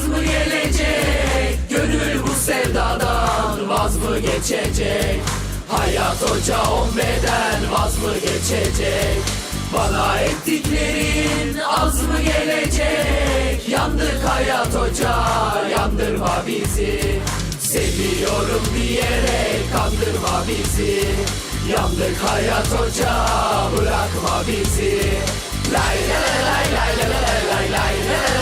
Yaz mı gelecek Gönül bu sevdadan Vaz mı geçecek Hayat hoca on beden Vaz mı geçecek Bana ettiklerin Az mı gelecek Yandık hayat hoca Yandırma bizi Seviyorum diyerek Kandırma bizi Yandık hayat hoca Bırakma bizi lay lay lay lay lay lay lay lay lay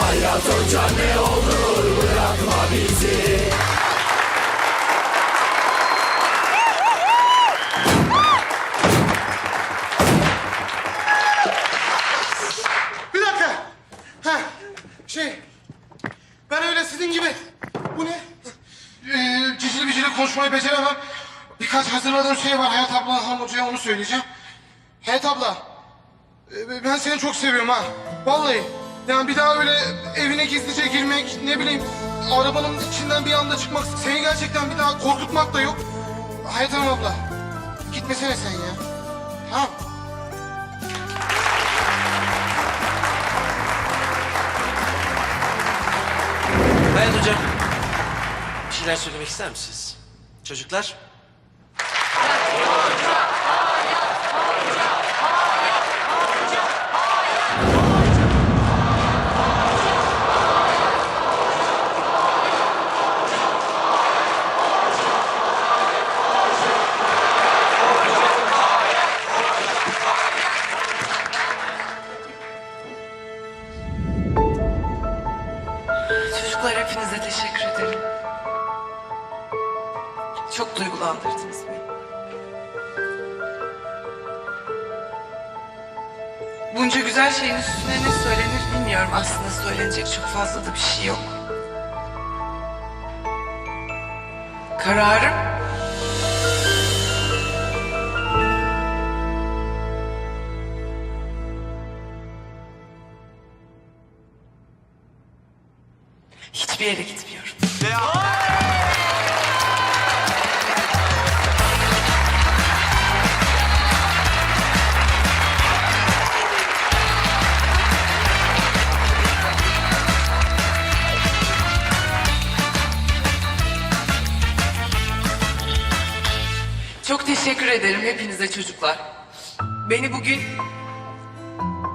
Hayat hoca ne bırakma bizi Bir dakika. Ha, şey, ben öyle sizin gibi. Bu ne? Ee, konuşmayı beceremem. Birkaç hazırladığım şey var Hayat abla Hoca'ya onu söyleyeceğim. Hayat abla, ben seni çok seviyorum ha. Vallahi. Yani bir daha öyle evine gizlice girmek, ne bileyim, arabanın içinden bir anda çıkmak, seni gerçekten bir daha korkutmak da yok. Hayat Hanım abla, gitmesene sen ya. Tamam. Hayat hocam. Bir şeyler söylemek ister misiniz? Çocuklar. Çocuklar şeyin üstüne ne söylenir bilmiyorum. Aslında söylenecek çok fazla da bir şey yok. Kararım hiçbir yere gitmiyorum. Teşekkür ederim hepinize çocuklar. Beni bugün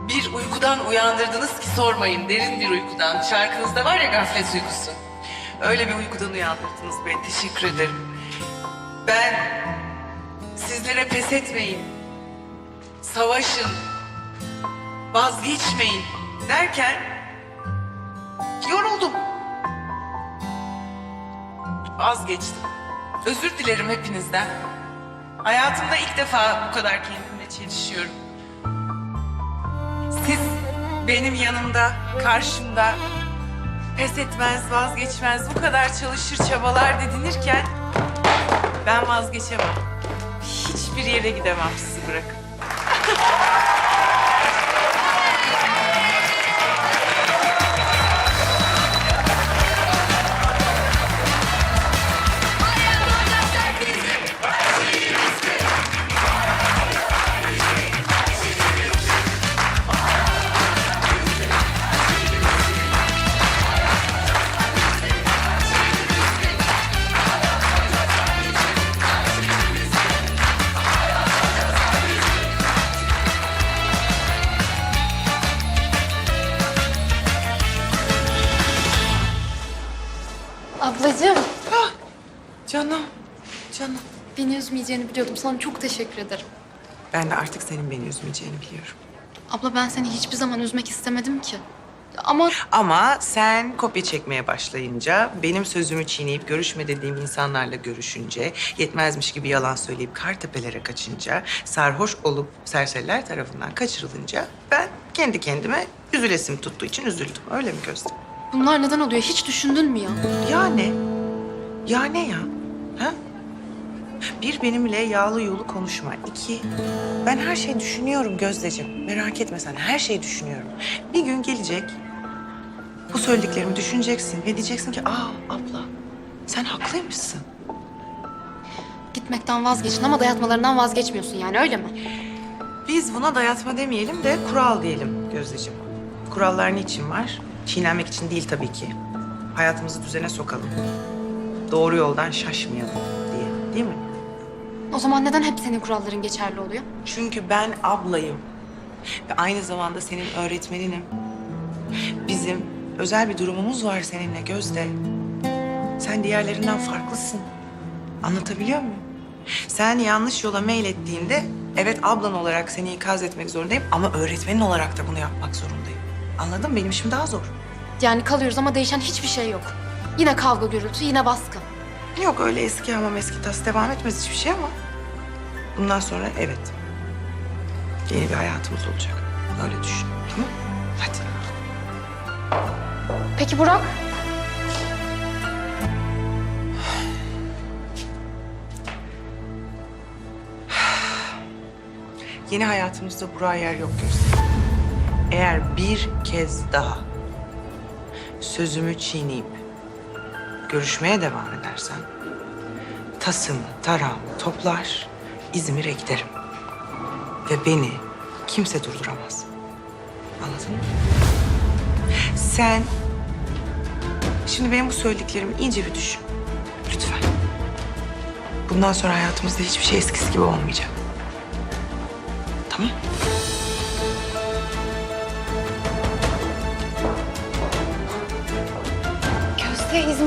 bir uykudan uyandırdınız ki sormayın. Derin bir uykudan. Şarkınızda var ya gaflet uykusu. Öyle bir uykudan uyandırdınız beni. Teşekkür ederim. Ben sizlere pes etmeyin. Savaşın. Vazgeçmeyin derken yoruldum. Vazgeçtim. Özür dilerim hepinizden. Hayatımda ilk defa bu kadar kendimle çelişiyorum. Siz benim yanımda, karşımda pes etmez, vazgeçmez, bu kadar çalışır, çabalar dedinirken ben vazgeçemem. Hiçbir yere gidemem sizi bırakıp. Ablacığım, Canım, canım. beni üzmeyeceğini biliyordum. Sana çok teşekkür ederim. Ben de artık senin beni üzmeyeceğini biliyorum. Abla ben seni hiçbir zaman üzmek istemedim ki. Ama Ama sen kopya çekmeye başlayınca, benim sözümü çiğneyip görüşme dediğim insanlarla görüşünce, yetmezmiş gibi yalan söyleyip kar tepelere kaçınca, sarhoş olup serseriler tarafından kaçırılınca ben kendi kendime üzülesim tuttuğu için üzüldüm. Öyle mi Gözde? Bunlar neden oluyor hiç düşündün mü ya? Ya ne? Ya ne ya? Ha? Bir benimle yağlı yolu konuşma. İki, ben her şeyi düşünüyorum Gözdeciğim. Merak etme sen, her şeyi düşünüyorum. Bir gün gelecek, bu söylediklerimi düşüneceksin ve diyeceksin ki... Aa abla, sen haklıymışsın. Gitmekten vazgeçin ama dayatmalarından vazgeçmiyorsun yani öyle mi? Biz buna dayatma demeyelim de kural diyelim Gözdeciğim. Kurallar niçin var? Çiğnenmek için değil tabii ki. Hayatımızı düzene sokalım. Doğru yoldan şaşmayalım diye. Değil mi? O zaman neden hep senin kuralların geçerli oluyor? Çünkü ben ablayım. Ve aynı zamanda senin öğretmeninim. Bizim özel bir durumumuz var seninle Gözde. Sen diğerlerinden farklısın. Anlatabiliyor muyum? Sen yanlış yola meylettiğinde evet ablan olarak seni ikaz etmek zorundayım ama öğretmenin olarak da bunu yapmak zorundayım. Anladın mı? Benim işim daha zor. Yani kalıyoruz ama değişen hiçbir şey yok. Yine kavga gürültü, yine baskı. Yok öyle eski hamam eski tas devam etmez hiçbir şey ama bundan sonra evet. Yeni bir hayatımız olacak. Öyle düşün. Tamam? Hadi. Peki Burak? Yeni hayatımızda Burak'a yer yok Gözde. Eğer bir kez daha sözümü çiğneyip görüşmeye devam edersen tasımı, tarağımı toplar, İzmir'e giderim. Ve beni kimse durduramaz. Anladın mı? Sen şimdi benim bu söylediklerimi iyice bir düşün. Lütfen. Bundan sonra hayatımızda hiçbir şey eskisi gibi olmayacak.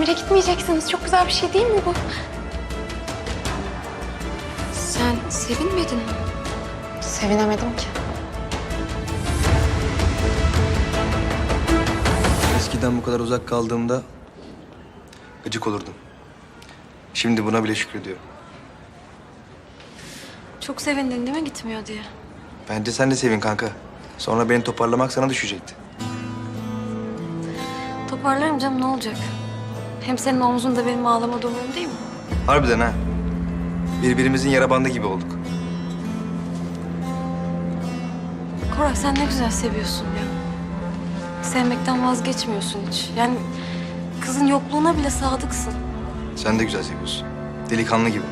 İzmir'e gitmeyeceksiniz. Çok güzel bir şey değil mi bu? Sen sevinmedin mi? Sevinemedim ki. Eskiden bu kadar uzak kaldığımda gıcık olurdum. Şimdi buna bile şükrediyorum. Çok sevindin değil mi gitmiyor diye? Bence sen de sevin kanka. Sonra beni toparlamak sana düşecekti. Toparlarım canım ne olacak? Hem senin omzunda benim ağlama durumum değil mi? Harbiden ha. Birbirimizin yara bandı gibi olduk. Koray sen ne güzel seviyorsun ya. Sevmekten vazgeçmiyorsun hiç. Yani kızın yokluğuna bile sadıksın. Sen de güzel seviyorsun. Delikanlı gibi.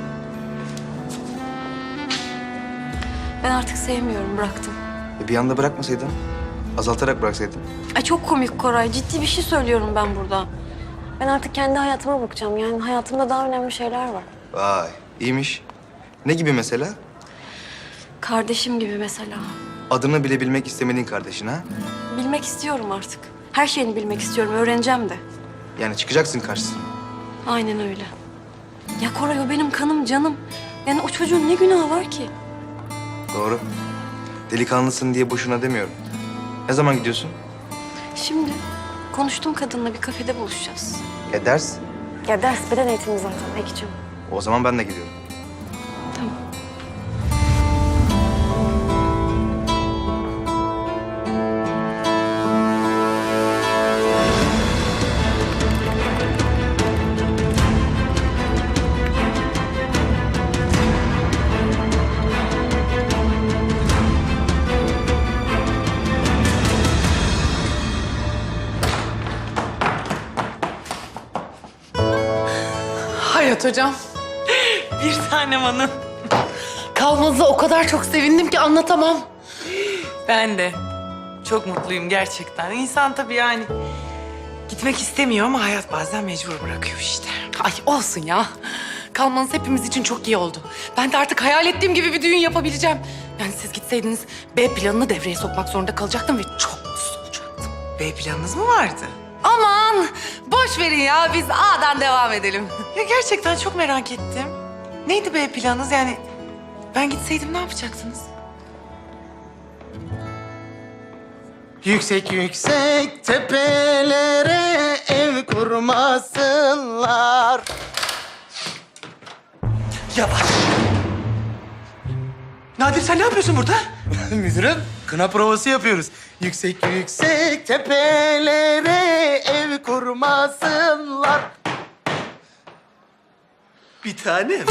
Ben artık sevmiyorum bıraktım. E bir anda bırakmasaydın, azaltarak bıraksaydın. Ay çok komik Koray. Ciddi bir şey söylüyorum ben burada. Ben artık kendi hayatıma bakacağım. Yani hayatımda daha önemli şeyler var. Vay, iyiymiş. Ne gibi mesela? Kardeşim gibi mesela. Adını bile bilmek istemediğin kardeşin ha? Bilmek istiyorum artık. Her şeyini bilmek istiyorum. Öğreneceğim de. Yani çıkacaksın karşısına. Aynen öyle. Ya Koray o benim kanım, canım. Yani o çocuğun ne günahı var ki? Doğru. Delikanlısın diye boşuna demiyorum. Ne zaman gidiyorsun? Şimdi konuştum kadınla bir kafede buluşacağız. Ya ders? Ya ders beden eğitimi zaten Ekicim. O zaman ben de gidiyorum. Hayat hocam. Bir tanem hanım. Kalmanıza o kadar çok sevindim ki anlatamam. Ben de. Çok mutluyum gerçekten. İnsan tabii yani gitmek istemiyor ama hayat bazen mecbur bırakıyor işte. Ay olsun ya. Kalmanız hepimiz için çok iyi oldu. Ben de artık hayal ettiğim gibi bir düğün yapabileceğim. Yani siz gitseydiniz B planını devreye sokmak zorunda kalacaktım ve çok mutsuz olacaktım. B planınız mı vardı? Aman boş verin ya biz A'dan devam edelim. Ya gerçekten çok merak ettim. Neydi B planınız yani? Ben gitseydim ne yapacaktınız? Yüksek yüksek tepelere ev kurmasınlar. Yavaş. Nadir sen ne yapıyorsun burada? Müdürüm, kına provası yapıyoruz. Yüksek yüksek tepelere ev kurmasınlar. Bir tanem.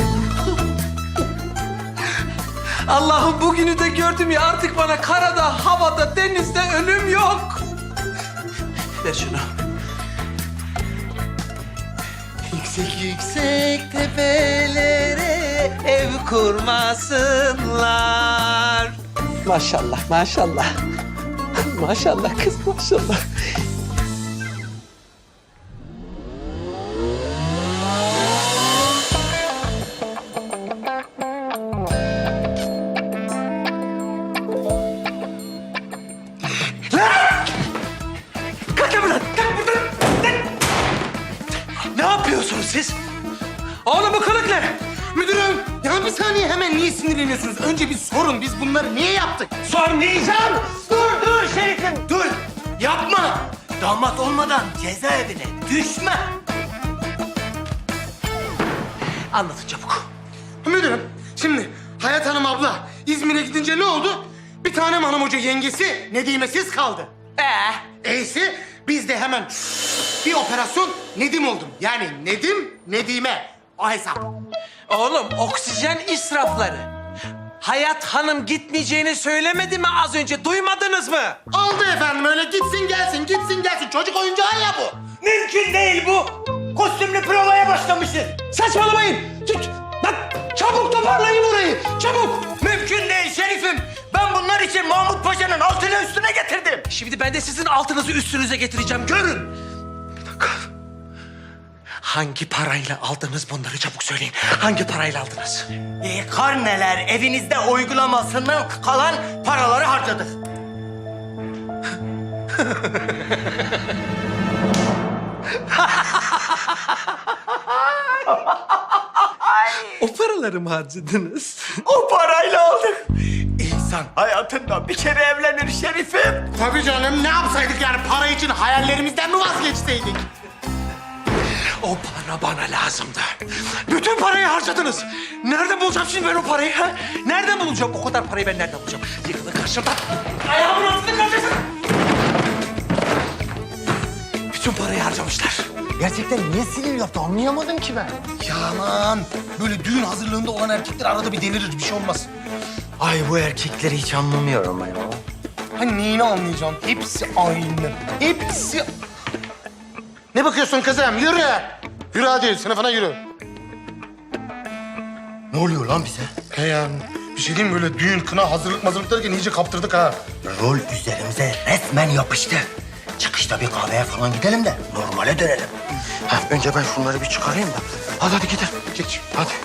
Allah'ım bugünü de gördüm ya artık bana karada, havada, denizde ölüm yok. Ver şunu. Yüksek yüksek tepelere ev kurmasınlar. Maşallah, maşallah. Maşallah kız, maşallah. Sinirleniyorsunuz? Önce bir sorun, biz bunları niye yaptık? Sormayacağım. Dur dur şerifim dur. Yapma. Damat olmadan cezaevine düşme. Anlatın çabuk. Müdürüm, şimdi Hayat Hanım abla İzmir'e gidince ne oldu? Bir tanem hanım hoca yengesi Nedimesiz kaldı. Ee? E'si biz de hemen bir operasyon Nedim oldum. Yani Nedim, Nedime. O hesap. Oğlum oksijen israfları. Hayat Hanım gitmeyeceğini söylemedi mi az önce? Duymadınız mı? Oldu efendim öyle gitsin gelsin, gitsin gelsin. Çocuk oyuncağı ya bu. Mümkün değil bu. Kostümlü provaya başlamışsın. Saçmalamayın. Tut. Bak çabuk toparlayın burayı. Çabuk. Mümkün değil şerifim. Ben bunlar için Mahmut Paşa'nın altını üstüne getirdim. Şimdi ben de sizin altınızı üstünüze getireceğim. Görün. Bir dakika. Hangi parayla aldınız bunları çabuk söyleyin. Hangi parayla aldınız? E, karneler evinizde uygulamasından kalan paraları harcadık. O paraları mı harcadınız? O parayla aldık. İnsan hayatında bir kere evlenir şerifim. Tabii canım ne yapsaydık yani para için hayallerimizden mi vazgeçseydik? Para bana lazımdı. Bütün parayı harcadınız. Nereden bulacağım şimdi ben o parayı? Ha? Nereden bulacağım? O kadar parayı ben nereden bulacağım? Yıkılın karşımdan. Ayağımın altında kalacaksın. Bütün parayı harcamışlar. Gerçekten niye sinir yaptı anlayamadım ki ben. Ya aman böyle düğün hazırlığında olan erkekler arada bir delirir bir şey olmaz. Ay bu erkekleri hiç anlamıyorum ya. Hani neyini anlayacağım? Hepsi aynı. Hepsi... Ne bakıyorsun kızım? Yürü. Yürü hadi sınıfına yürü. Ne oluyor lan bize? He ya bir şey diyeyim mi? böyle düğün, kına, hazırlık mazırlık derken iyice kaptırdık ha. Rol üzerimize resmen yapıştı. Çıkışta bir kahveye falan gidelim de normale dönelim. Ha, önce ben şunları bir çıkarayım da. Hadi hadi gidelim. Geç hadi.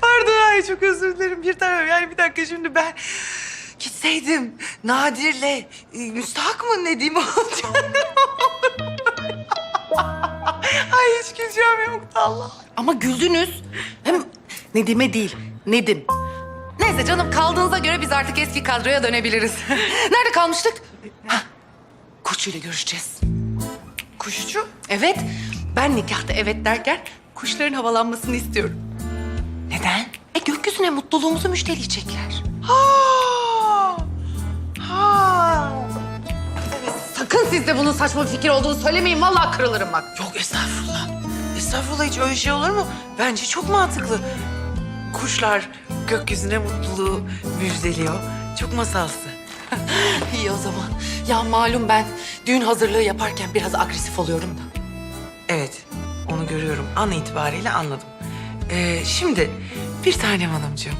Pardon ay çok özür dilerim bir tanem. Yani bir dakika şimdi ben gitseydim Nadir'le e, müstahak mı ne diyeyim ay hiç güleceğim yoktu Allah. Ama güldünüz. Hem Nedim'e değil, Nedim. Neyse canım kaldığınıza göre biz artık eski kadroya dönebiliriz. Nerede kalmıştık? Hah, Kuşçuyla görüşeceğiz. Kuşçu? Evet, ben nikahta evet derken kuşların havalanmasını istiyorum. Neden? E gökyüzüne mutluluğumuzu müjdeleyecekler. Ha! Sakın siz de bunun saçma bir fikir olduğunu söylemeyin. Vallahi kırılırım bak. Yok estağfurullah. Estağfurullah hiç öyle şey olur mu? Bence çok mantıklı. Kuşlar gökyüzüne mutluluğu müjdeliyor. Çok masalsı. İyi o zaman. Ya malum ben düğün hazırlığı yaparken biraz agresif oluyorum da. Evet, onu görüyorum. An itibariyle anladım. Ee, şimdi bir tanem hanımcığım.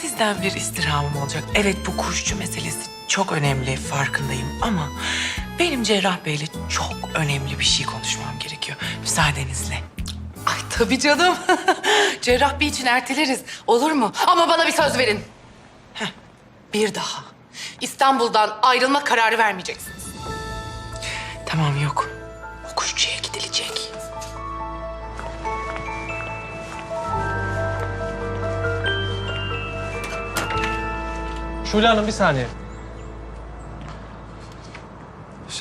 Sizden bir istirhamım olacak. Evet bu kuşçu meselesi çok önemli farkındayım ama benim Cerrah Bey'le çok önemli bir şey konuşmam gerekiyor. Müsaadenizle. Ay tabii canım. Cerrah Bey için erteleriz. Olur mu? Ama bana bir söz verin. Heh, bir daha. İstanbul'dan ayrılma kararı vermeyeceksiniz. Tamam yok. O kuşçuya gidilecek. Şule Hanım bir saniye.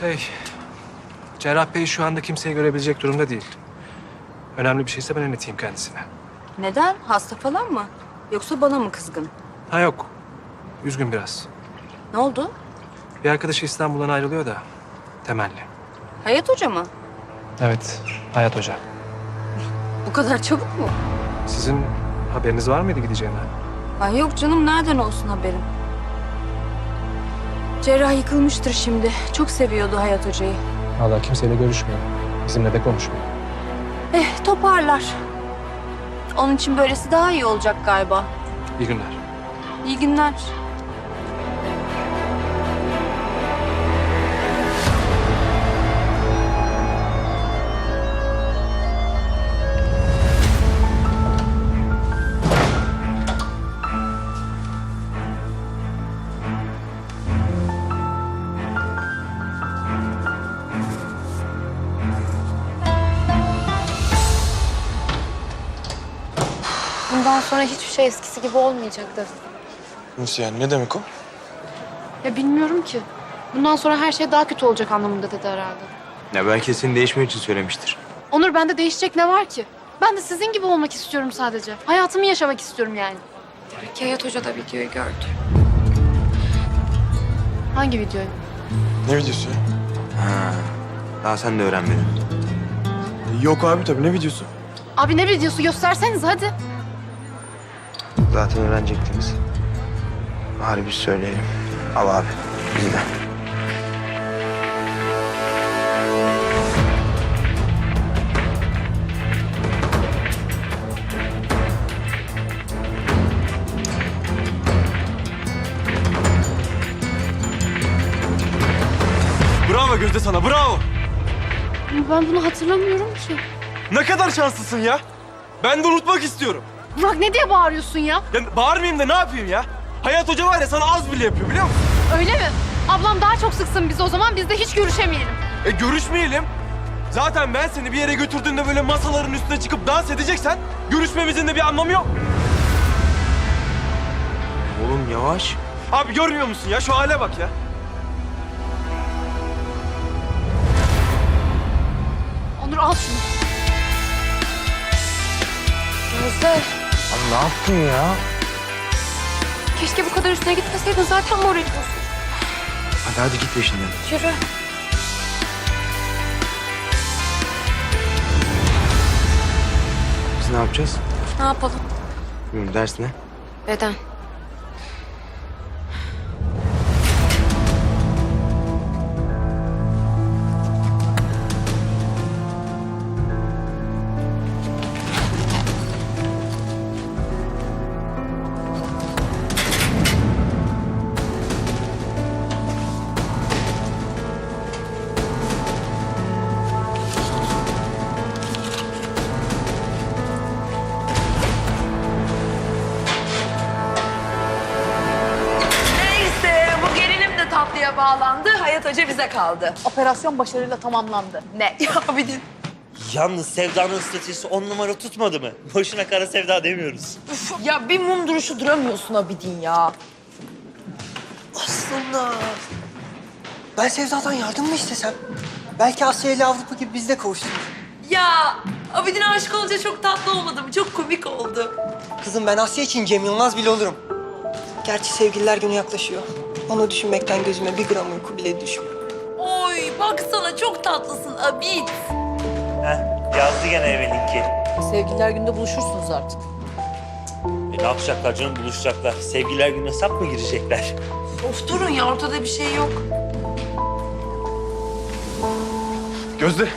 Şey, Cerrah Bey şu anda kimseyi görebilecek durumda değil. Önemli bir şeyse ben anlatayım kendisine. Neden? Hasta falan mı? Yoksa bana mı kızgın? Ha yok, üzgün biraz. Ne oldu? Bir arkadaşı İstanbul'dan ayrılıyor da temelli. Hayat Hoca mı? Evet, Hayat Hoca. Bu kadar çabuk mu? Sizin haberiniz var mıydı gideceğinden? Ay yok canım nereden olsun haberim? Cerrah yıkılmıştır şimdi. Çok seviyordu Hayat Hoca'yı. Vallahi kimseyle görüşmüyor. Bizimle de konuşmuyor. Eh toparlar. Onun için böylesi daha iyi olacak galiba. İyi günler. İyi günler. Sonra hiçbir şey eskisi gibi olmayacaktır. Nasıl yani? Ne demek o? Ya bilmiyorum ki. Bundan sonra her şey daha kötü olacak anlamında dedi herhalde. Ya belki senin değişmek için söylemiştir. Onur bende değişecek ne var ki? Ben de sizin gibi olmak istiyorum sadece. Hayatımı yaşamak istiyorum yani. Demek ki Hayat Hoca da videoyu gördü. Hangi videoyu? Ne videosu ya? Ha, daha sen de öğrenmedin. Yok abi tabii ne videosu? Abi ne videosu gösterseniz hadi. Zaten öğrenecektiniz. Bari biz söyleyelim. Al abi, bizden. Bravo Gözde sana bravo. Ama ben bunu hatırlamıyorum ki. Ne kadar şanslısın ya. Ben de unutmak istiyorum. Burak ne diye bağırıyorsun ya? Ya bağırmayayım da ne yapayım ya? Hayat Hoca var ya sana az bile yapıyor biliyor musun? Öyle mi? Ablam daha çok sıksın biz o zaman biz de hiç görüşemeyelim. E görüşmeyelim. Zaten ben seni bir yere götürdüğümde böyle masaların üstüne çıkıp dans edeceksen görüşmemizin de bir anlamı yok. Oğlum yavaş. Abi görmüyor musun ya? Şu hale bak ya. Onur al şunu. Gözde. Ne yaptın ya? Keşke bu kadar üstüne gitmeseydin zaten moralim bozuk. Hadi hadi git peşinden. Yürü. Biz ne yapacağız? Ne yapalım? Bilmiyorum, ders ne? Beden. Hoca bize kaldı. Operasyon başarıyla tamamlandı. Ne? Ya bir din. Yalnız Sevda'nın stratejisi on numara tutmadı mı? Boşuna kara Sevda demiyoruz. Ya bir mum duruşu duramıyorsun Abidin ya. Aslında ben Sevda'dan yardım mı istesem? Belki Asya ile Avrupa gibi biz de kavuşturur. Ya Abidin aşık olunca çok tatlı olmadı mı? Çok komik oldu. Kızım ben Asya için Cem Yılmaz bile olurum. Gerçi sevgililer günü yaklaşıyor. Onu düşünmekten gözüme bir gram uyku bile düşmüyor. Oy baksana çok tatlısın Abid. Heh, yazdı gene Emel'inki. Sevgililer günde buluşursunuz artık. E, ne yapacaklar canım buluşacaklar. Sevgililer gününe hesap mı girecekler? Of durun ya ortada bir şey yok. Gözde.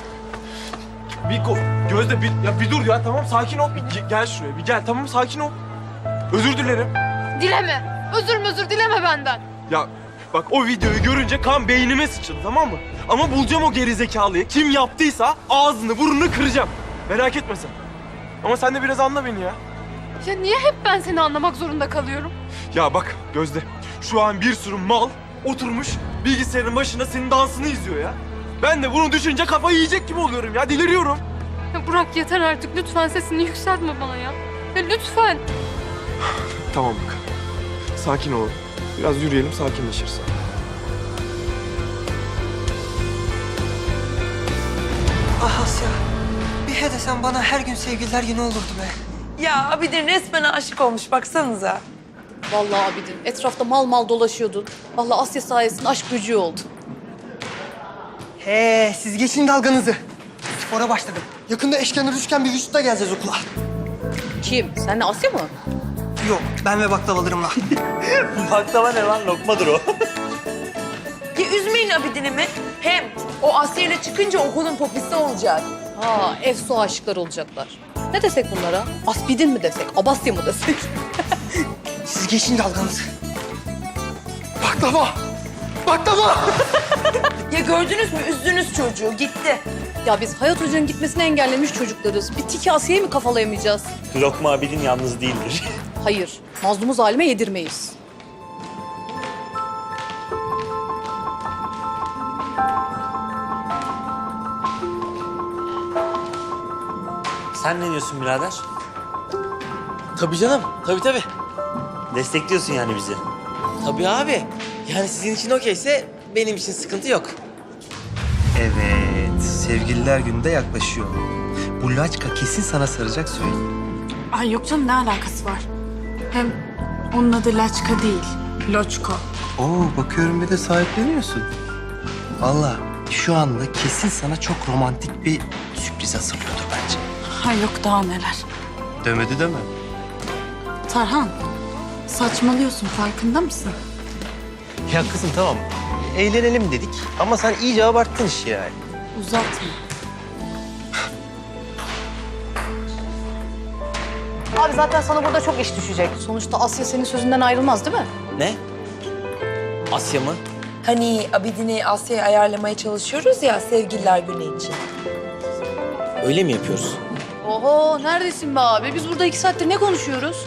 Bir ko- Gözde bir ya bir dur ya tamam sakin ol. Bir ge- gel şuraya bir gel tamam sakin ol. Özür dilerim. Dileme. Özür özür dileme benden. Ya bak o videoyu görünce kan beynime sıçradı tamam mı? Ama bulacağım o gerizekalıyı. Kim yaptıysa ağzını burnunu kıracağım. Merak etme sen. Ama sen de biraz anla beni ya. Ya niye hep ben seni anlamak zorunda kalıyorum? Ya bak Gözde şu an bir sürü mal oturmuş bilgisayarın başında senin dansını izliyor ya. Ben de bunu düşünce kafayı yiyecek gibi oluyorum ya deliriyorum. Ya Burak yeter artık lütfen sesini yükseltme bana ya. Ya lütfen. Tamam bak. Sakin ol. Biraz yürüyelim sakinleşirsin. Ah Asya. Bir he desen bana her gün sevgililer günü olurdu be. Ya Abidin resmen aşık olmuş baksanıza. Vallahi Abidin etrafta mal mal dolaşıyordun. Vallahi Asya sayesinde aşk gücü oldu. He siz geçin dalganızı. Spora başladım. Yakında eşkenar üçgen bir vücutla geleceğiz okula. Kim? Senle Asya mı? Yok ben ve baklavalarımla. Baklava ne lan lokmadır o. Ya üzmeyin Abidin'imi. Hem o Asya ile çıkınca okulun popisi olacak. Ha, efso aşıklar olacaklar. Ne desek bunlara? Aspidin mi desek? Abasya mı desek? Siz geçin dalganızı. Baklava! Baklava! Ya gördünüz mü? Üzdünüz çocuğu. Gitti. ya biz Hayat Hoca'nın gitmesini engellemiş çocuklarız. Bir tiki Asiye'yi mi kafalayamayacağız? Lokma abidin yalnız değildir. Hayır. Mazlumu zalime yedirmeyiz. Sen ne diyorsun birader? Tabii canım. Tabii tabii. Destekliyorsun yani bizi. Tabii abi. Yani sizin için okeyse benim için sıkıntı yok. Evet, sevgililer günü de yaklaşıyor. Bu laçka kesin sana saracak söyle. Ay yok canım ne alakası var? Hem onun adı Laçka değil, Loçko. Oo, bakıyorum bir de sahipleniyorsun. Vallahi şu anda kesin sana çok romantik bir sürpriz hazırlıyordur bence. Ay yok daha neler. Demedi deme. Tarhan, saçmalıyorsun farkında mısın? Ya kızım tamam, eğlenelim dedik ama sen iyice abarttın işi yani. Uzatma. Abi zaten sana burada çok iş düşecek. Sonuçta Asya senin sözünden ayrılmaz değil mi? Ne? Asya mı? Hani Abidin'i Asya'ya ayarlamaya çalışıyoruz ya sevgililer günü için. Öyle mi yapıyoruz? Oho neredesin be abi? Biz burada iki saattir ne konuşuyoruz?